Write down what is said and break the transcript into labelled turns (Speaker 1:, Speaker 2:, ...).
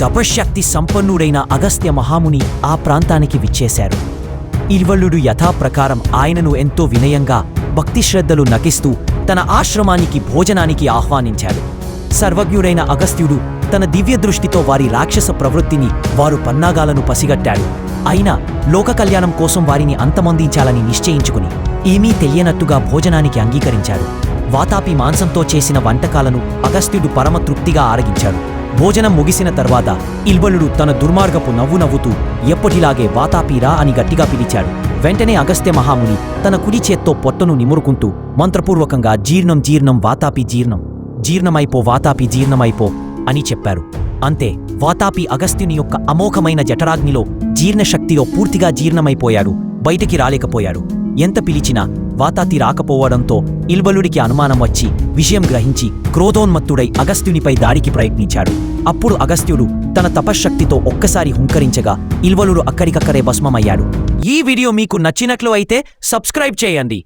Speaker 1: తపశ్శక్తి సంపన్నుడైన అగస్త్య మహాముని ఆ ప్రాంతానికి విచ్చేశారు. ఇల్వల్లుడు యథాప్రకారం ఆయనను ఎంతో వినయంగా భక్తిశ్రద్ధలు నకిస్తూ తన ఆశ్రమానికి భోజనానికి ఆహ్వానించాడు. సర్వజ్ఞుడైన అగస్త్యుడు తన దివ్య దృష్టితో వారి రాక్షస ప్రవృత్తిని వారు పన్నాగాలను పసిగట్టాడు. అయినా లోక కళ్యాణం కోసం వారిని అంతమొందించాలని నిశ్చయించుకుని ఏమీ తెలియనట్టుగా భోజనానికి అంగీకరించాడు. వాతాపి మాంసంతో చేసిన వంటకాలను అగస్త్యుడు పరమ తృప్తిగా ఆరగించాడు. భోజనం ముగిసిన తర్వాత ఇల్బలుడు తన దుర్మార్గపు నవ్వు నవ్వుతూ ఎప్పటిలాగే వాతాపీరా అని గట్టిగా పిలిచాడు. వెంటనే అగస్త్య మహాముని తన కుడి చేత్తో పొట్టను నిమురుకుంటూ మంత్రపూర్వకంగా జీర్ణం జీర్ణం వాతాపి జీర్ణం జీర్ణమైపో వాతాపి జీర్ణమైపో అని చెప్పారు. అంతే వాతాపి అగస్త్యుని యొక్క అమోఘమైన జఠరాగ్నిలో జీర్ణశక్తిలో పూర్తిగా జీర్ణమైపోయాడు బయటికి రాలేకపోయాడు. ఎంత పిలిచినా వాతాతి రాకపోవడంతో ఇల్బలుడికి అనుమానం వచ్చి విషయం గ్రహించి క్రోధోన్మత్తుడై అగస్త్యునిపై దాడికి ప్రయత్నించాడు. అప్పుడు అగస్త్యుడు తన తపశ్శక్తితో ఒక్కసారి హుంకరించగా ఇల్వలుడు అక్కడికక్కడే భస్మమయ్యాడు. ఈ వీడియో మీకు నచ్చినట్లు అయితే సబ్స్క్రైబ్ చేయండి.